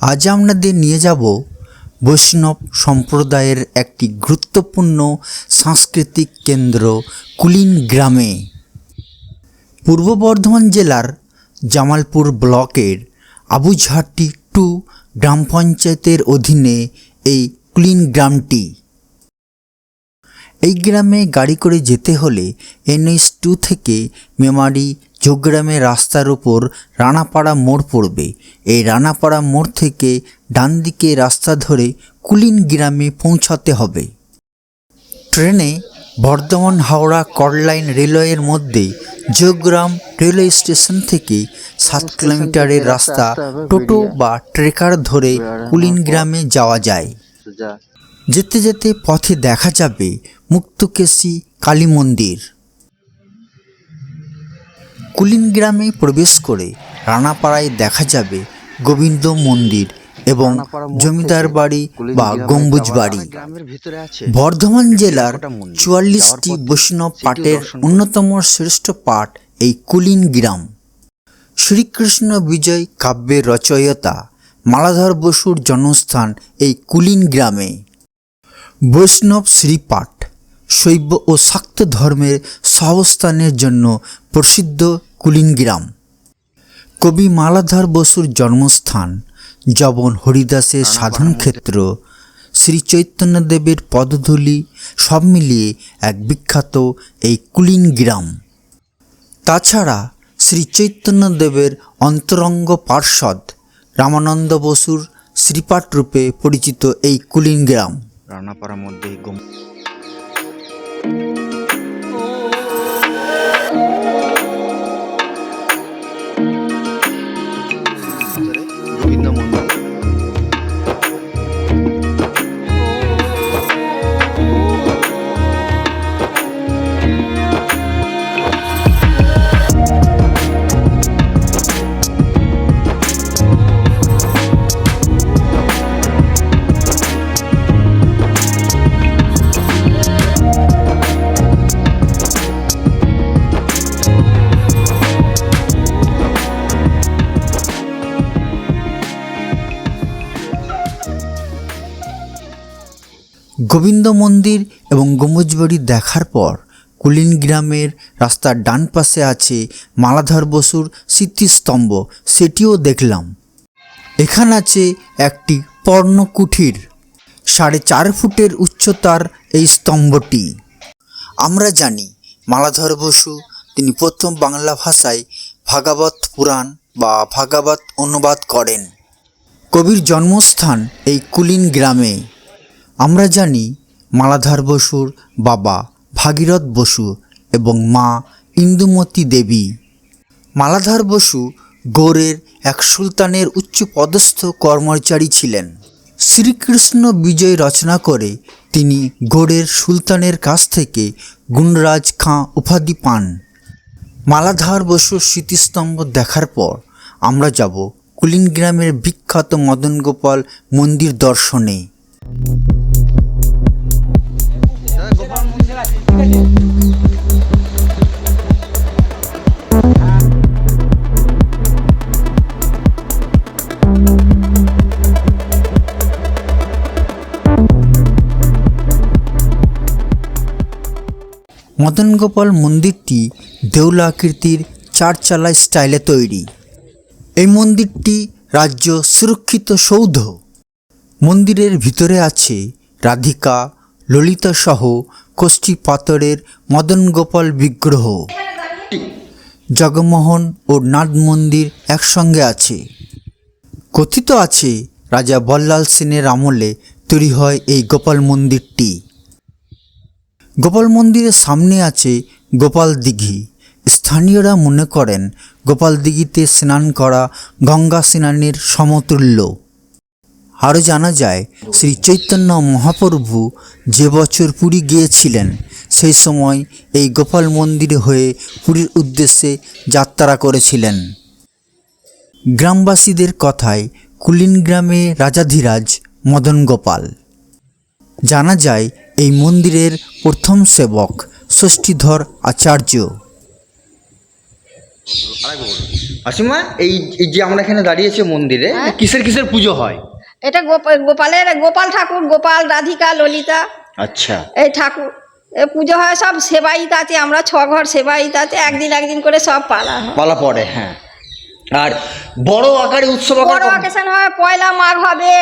আজ আপনাদের নিয়ে যাব বৈষ্ণব সম্প্রদায়ের একটি গুরুত্বপূর্ণ সাংস্কৃতিক কেন্দ্র কুলিন গ্রামে। পূর্ব বর্ধমান জেলার জামালপুর ব্লকের আবুঝাটি টু গ্রাম পঞ্চায়েতের অধীনে এই কুলিন গ্রামটি। এই গ্রামে গাড়ি করে যেতে হলে এনএইচ টু থেকে মেমারি যোগগ্রামের রাস্তার উপর রানাপাড়া মোড় পড়বে। এই রানাপাড়া মোড় থেকে ডান দিকে রাস্তা ধরে কুলিন গ্রামে পৌঁছাতে হবে। ট্রেনে বর্ধমান হাওড়া করলাইন রেলওয়ের মধ্যে যোগগ্রাম রেলওয়ে স্টেশন থেকে সাত কিলোমিটারের রাস্তা টোটো বা ট্রেকার ধরে কুলিন গ্রামে যাওয়া যায়। যেতে যেতে পথে দেখা যাবে মুক্তকেশী কালী মন্দির। কুলিন গ্রামে প্রবেশ করে রানাপাড়ায় দেখা যাবে গোবিন্দ মন্দির এবং জমিদার বাড়ি বা গম্বুজ বাড়ি। বর্ধমান জেলার চুয়াল্লিশটি বৈষ্ণব পাটের অন্যতম শ্রেষ্ঠ পাঠ এই কুলিন গ্রাম শ্রীকৃষ্ণ বিজয় কাব্যের রচয়িতা মালাধর বসুর জন্মস্থান এই কুলিন গ্রামে বৈষ্ণব শ্রীপাঠ শৈব ও শাক্ত ধর্মের সহাবস্থানের জন্য প্রসিদ্ধ কুলিন গ্রাম কবি মালাধর বসুর জন্মস্থান জবন হরিদাসের সাধন ক্ষেত্র শ্রী চৈতন্যদেবের পদধূলি, সব মিলিয়ে এক বিখ্যাত এই কুলিন গ্রাম তাছাড়া শ্রী চৈতন্যদেবের অন্তরঙ্গ পার্ষদ রামানন্দ বসুর শ্রীপাঠ রূপে পরিচিত এই কুলিন গ্রাম রান্নাপাড়ার মধ্যে গোবিন্দ মন্দির এবং গম্বুজবাড়ি দেখার পর কুলিন গ্রামের রাস্তার ডান পাশে আছে মালাধর বসুর স্মৃতিস্তম্ভ, সেটিও দেখলাম। এখানে আছে একটি পর্ণকুঠির। সাড়ে চার ফুটের উচ্চতার এই স্তম্ভটি। আমরা জানি, মালাধর বসু তিনি প্রথম বাংলা ভাষায় ভাগবত পুরাণ বা ভাগবত অনুবাদ করেন। কবির জন্মস্থান এই কুলিন গ্রামে। আমরা জানি মালাধার বসুর বাবা ভাগীরথ বসু এবং মা ইন্দুমতী দেবী। মালাধার বসু গৌড়ের এক সুলতানের উচ্চ পদস্থ কর্মচারী ছিলেন। শ্রীকৃষ্ণ বিজয় রচনা করে তিনি গৌড়ের সুলতানের কাছ থেকে গুণরাজ খাঁ উপাধি পান। মালাধার বসুর স্মৃতিস্তম্ভ দেখার পর আমরা যাব কুলিন গ্রামের বিখ্যাত মদন গোপাল মন্দির দর্শনে। মদন গোপাল মন্দিরটি দেউলা আকৃতির চারচালা স্টাইলে তৈরি। এই মন্দিরটি রাজ্য সুরক্ষিত সৌধ। মন্দিরের ভিতরে আছে রাধিকা, ললিতা সহ কোষ্ঠী পাথরের মদন গোপাল বিগ্রহ। জগমোহন ও নাট মন্দির একসঙ্গে আছে। কথিত আছে, রাজা বল্লাল সেনের আমলে তৈরি হয় এই গোপাল মন্দিরটি। গোপাল মন্দিরের সামনে আছে গোপাল দিঘি। স্থানীয়রা মনে করেন, গোপাল দিঘিতে স্নান করা গঙ্গা স্নানের সমতুল্য। আরও জানা যায় শ্রী চৈতন্য মহাপ্রভু যে বছর পুরী গিয়েছিলেন সেই সময় এই গোপাল মন্দিরে হয়ে পুরীর উদ্দেশ্যে যাত্রা করেছিলেন। গ্রামবাসীদের কথায় কুলিন গ্রামে রাজাধিরাজ মদন গোপাল। জানা যায় এই মন্দিরের প্রথম সেবক ষষ্ঠীধর আচার্য। আসিমা এই এই যে আমরা এখানে দাঁড়িয়েছি মন্দিরে হ্যাঁ। কিসের কিসের পুজো হয়? এটা গোপ- গোপালের গোপাল ঠাকুর গোপাল রাধিকা ললিতা। আচ্ছা। এই ঠাকুর এ পুজো হয় সব সেবাইত আছে আমরা ছ ঘর সেবাইত আছে একদিন একদিন করে সব পালা হয়। পালা পড়ে হ্যাঁ। আর বড় আকারে উৎসব বড় অকেশন হয় পয়লা মাঘ হবে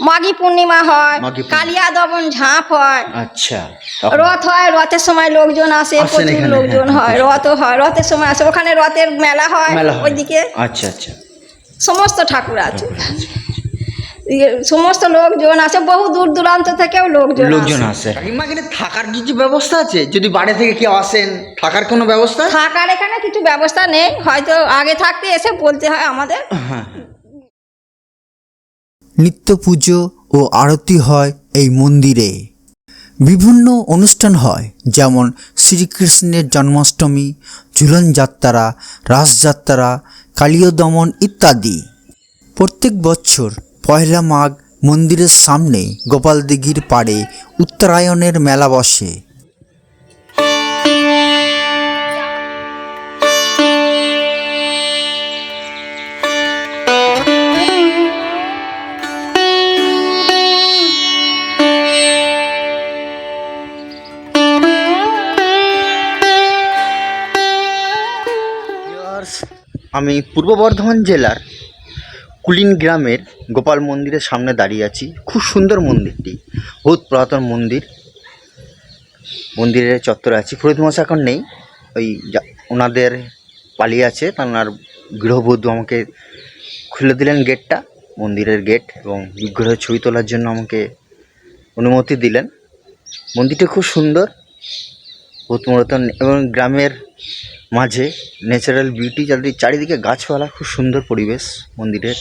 মাঘী পূর্ণিমা হয় কালিয়া দমন ঝাঁপ হয়। আচ্ছা রথ হয় রথের সময় লোকজন আসে প্রচুর লোকজন হ্যাঁ। হয় রথও হয় রথের সময় আসে ওখানে রথের মেলা হয় ওইদিকে। আচ্ছা আচ্ছা। সমস্ত ঠাকুর আছে। সমস্ত লোকজন আছে বহু দূর দূরান্ত থেকেও লোকজন লোকজন আসে। আসে। কাকিমা এখানে থাকার কিছু ব্যবস্থা আছে? যদি বাড়ি থেকে কেউ আসেন থাকার কোনো ব্যবস্থা? থাকার এখানে কিছু ব্যবস্থা নেই হয়তো আগে থাকতে এসে বলতে হয় আমাদের। হ্যাঁ। নিত্য পুজো ও আরতি হয় এই মন্দিরে। বিভিন্ন অনুষ্ঠান হয় যেমন শ্রীকৃষ্ণের জন্মাষ্টমী ঝুলন যাত্রা রাসযাত্রা কালীয় দমন ইত্যাদি। প্রত্যেক বছর পয়লা মাঘ মন্দিরের সামনে গোপাল দিঘির পাড়ে উত্তরায়ণের মেলা বসে। আমি পূর্ব বর্ধমান জেলার কুলিন গ্রামের গোপাল মন্দিরের সামনে দাঁড়িয়ে আছি। খুব সুন্দর মন্দিরটি, বহুত পুরাতন মন্দির। মন্দিরের চত্বরে আছি। পুরোহিত মশাই এখন নেই। ওই ওনাদের পালিয়ে আছে। তার গৃহবধূ আমাকে খুলে দিলেন গেটটা, মন্দিরের গেট এবং বিগ্রহের ছবি তোলার জন্য আমাকে অনুমতি দিলেন। মন্দিরটা খুব সুন্দর, বহুত পুরাতন এবং গ্রামের মাঝে ন্যাচারাল বিউটি চারিদিকে গাছপালা খুব সুন্দর পরিবেশ মন্দিরের।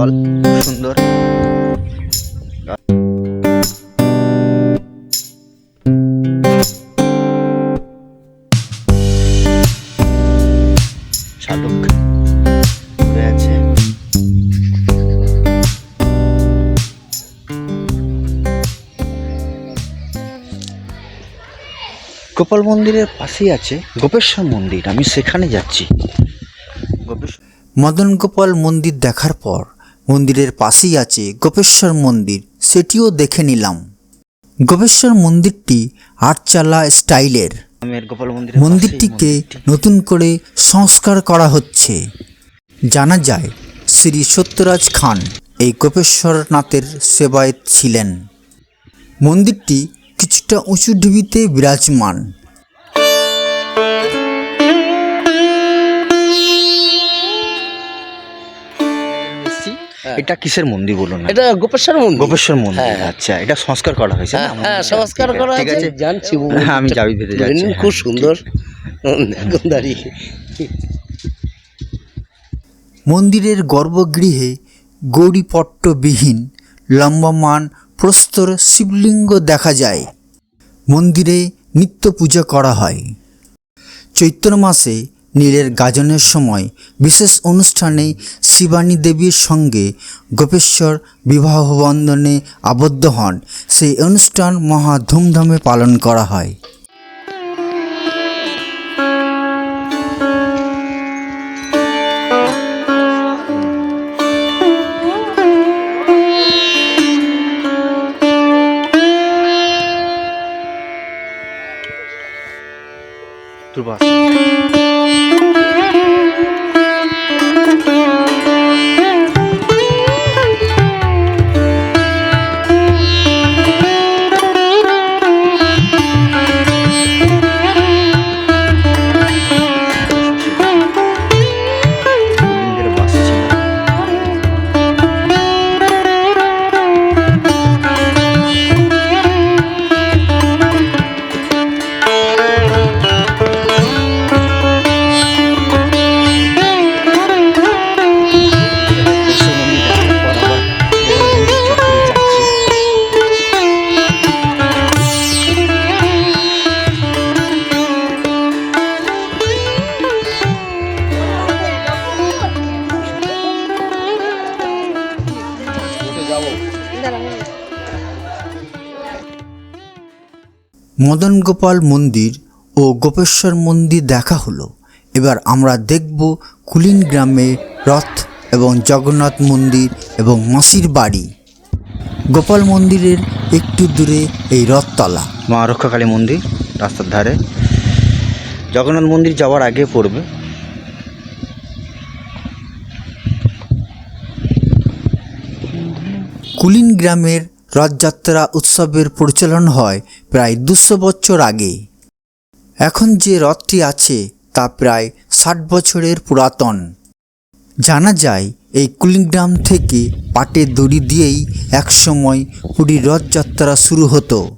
জল, সুন্দর। গোপাল মন্দিরের পাশেই আছে গোপেশ্বর মন্দির, আমি সেখানে যাচ্ছি। মদন গোপাল মন্দির দেখার পর মন্দিরের পাশেই আছে গোপেশ্বর মন্দির সেটিও দেখে নিলাম। গোপেশ্বর মন্দিরটি আটচালা স্টাইলের। মন্দিরটিকে নতুন করে সংস্কার করা হচ্ছে। জানা যায় শ্রী সত্যরাজ খান এই গোপেশ্বরনাথের সেবায়ত ছিলেন। মন্দিরটি কিছুটা উঁচু ঢিবিতে বিরাজমান। এটা কিসের মন্দির বলুন এটা গোপেশ্বর মন্দির। গোপেশ্বর মন্দির হ্যাঁ। আচ্ছা এটা সংস্কার করা হয়েছে হ্যাঁ, হ্যাঁ সংস্কার করা আছে। জানছি হ্যাঁ, আমি যাবি ভেতরে যাচ্ছি, হ্যাঁ, খুব সুন্দর। এখন দাঁড়িয়ে। মন্দিরের গর্ভগৃহে গৌরীপট্টবিহীন লম্বমান প্রস্তর শিবলিঙ্গ দেখা যায়। মন্দিরে নিত্য পূজা করা হয়। চৈত্র মাসে নীলের গাজনের সময় বিশেষ অনুষ্ঠানে শিবানী দেবীর সঙ্গে গোপেশ্বর বিবাহ বন্ধনে আবদ্ধ হন। সেই অনুষ্ঠান মহা ধুমধামে পালন করা হয়। মদন গোপাল মন্দির ও গোপেশ্বর মন্দির দেখা হলো। এবার আমরা দেখব কুলিন গ্রামে রথ এবং জগন্নাথ মন্দির এবং মাসির বাড়ি। গোপাল মন্দিরের একটু দূরে এই রথতলা। মা রক্ষাকালী মন্দির রাস্তার ধারে। জগন্নাথ মন্দির যাওয়ার আগে পড়বে। কুলিন গ্রামের রথযাত্রা উৎসবের পরিচালন হয় প্রায় দুশো বছর আগে। এখন যে রথটি আছে তা প্রায় ষাট বছরের পুরাতন। জানা যায়, এই কুলিংগ্রাম থেকে পাটের দড়ি দিয়েই একসময় পুরীর রথযাত্রা শুরু হতো।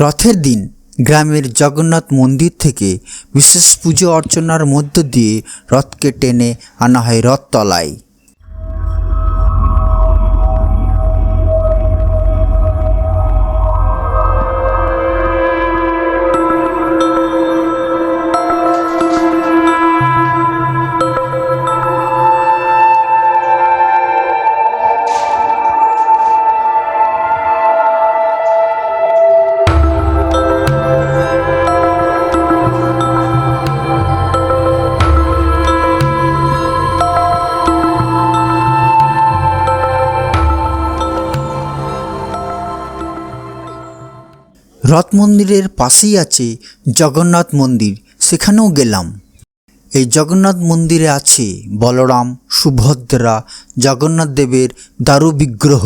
রথের দিন গ্রামের জগন্নাথ মন্দির থেকে বিশেষ পুজো অর্চনার মধ্য দিয়ে রথকে টেনে আনা হয় রথতলায়। রথ মন্দিরের পাশেই আছে জগন্নাথ মন্দির, সেখানেও গেলাম। এই জগন্নাথ মন্দিরে আছে বলরাম, সুভদ্রা, জগন্নাথ দেবের দারু বিগ্রহ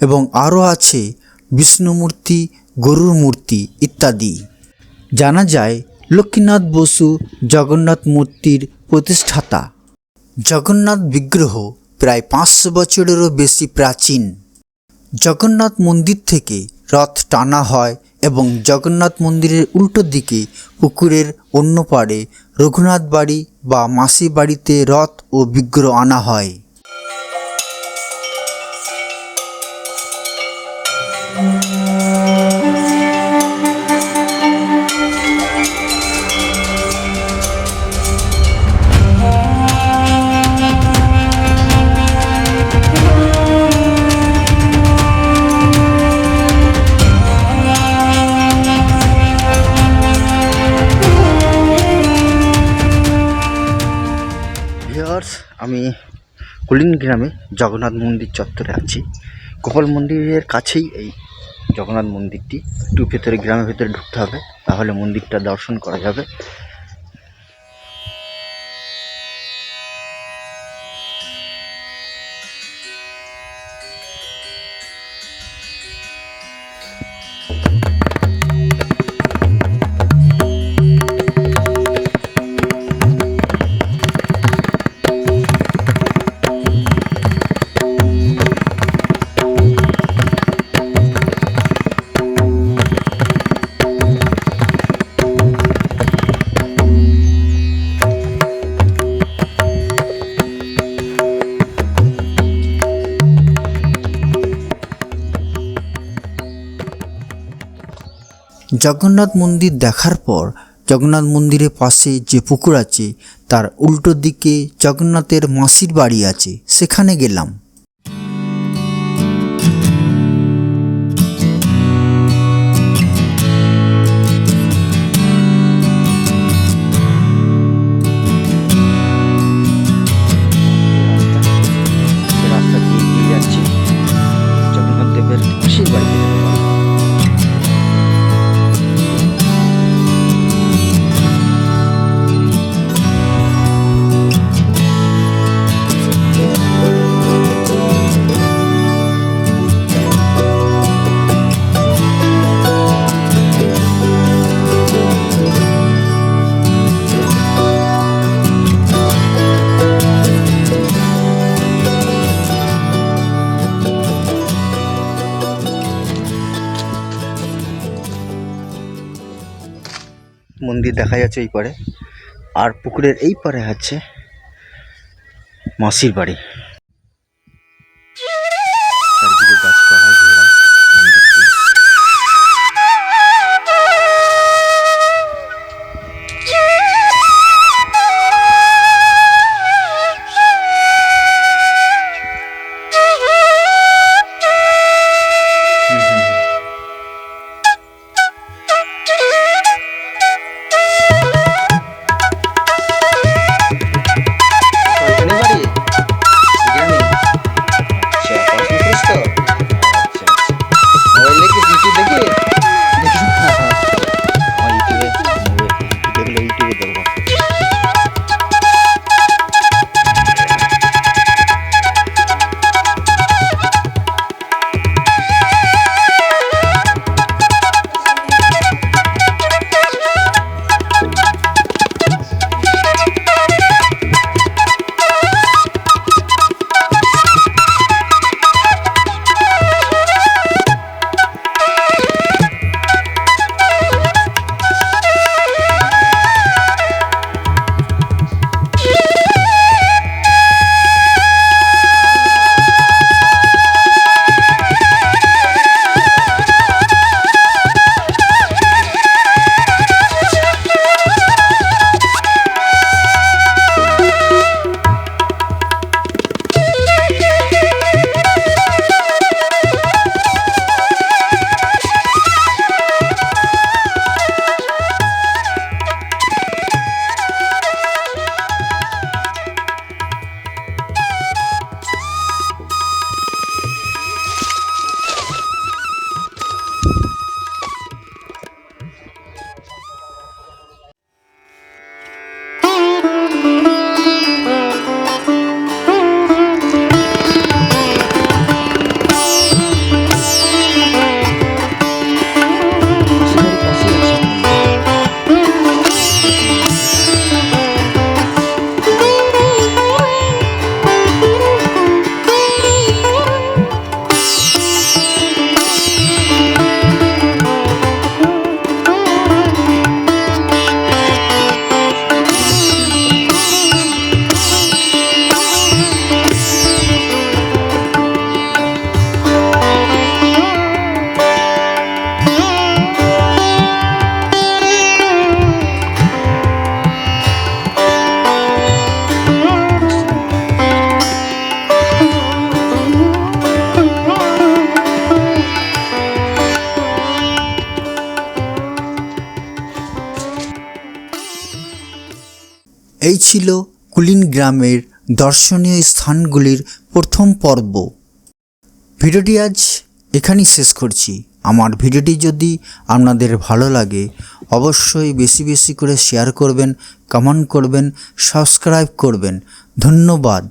এবং আরও আছে বিষ্ণুমূর্তি, গরুর মূর্তি ইত্যাদি। জানা যায় লক্ষ্মীনাথ বসু জগন্নাথ মূর্তির প্রতিষ্ঠাতা। জগন্নাথ বিগ্রহ প্রায় পাঁচশো বছরেরও বেশি প্রাচীন। জগন্নাথ মন্দির থেকে রথ টানা হয় এবং জগন্নাথ মন্দিরের উল্টো দিকে পুকুরের অন্য পাড়ে রঘুনাথ বাড়ি বা মাসি বাড়িতে রথ ও বিগ্রহ আনা হয়। thank you আমি কুলিন গ্রামে জগন্নাথ মন্দির চত্বরে আছি। গোপাল মন্দিরের কাছেই এই জগন্নাথ মন্দিরটি। একটু ভেতরে, গ্রামের ভেতরে ঢুকতে হবে, তাহলে মন্দিরটা দর্শন করা যাবে। জগন্নাথ মন্দির দেখার পর জগন্নাথ মন্দিরের পাশে যে পুকুর আছে, তার উল্টো দিকে জগন্নাথের মাসির বাড়ি আছে, সেখানে গেলাম। মন্দির দেখা যাচ্ছে ওই পারে। আর পুকুরের এই পারে আছে মাসির বাড়ি। ছিল কুলিন গ্রামের দর্শনীয় স্থানগুলির প্রথম পর্ব। ভিডিওটি আজ এখানেই শেষ করছি। আমার ভিডিওটি যদি আপনাদের ভালো লাগে, অবশ্যই বেশি বেশি করে শেয়ার করবেন, কমেন্ট করবেন, সাবস্ক্রাইব করবেন। ধন্যবাদ।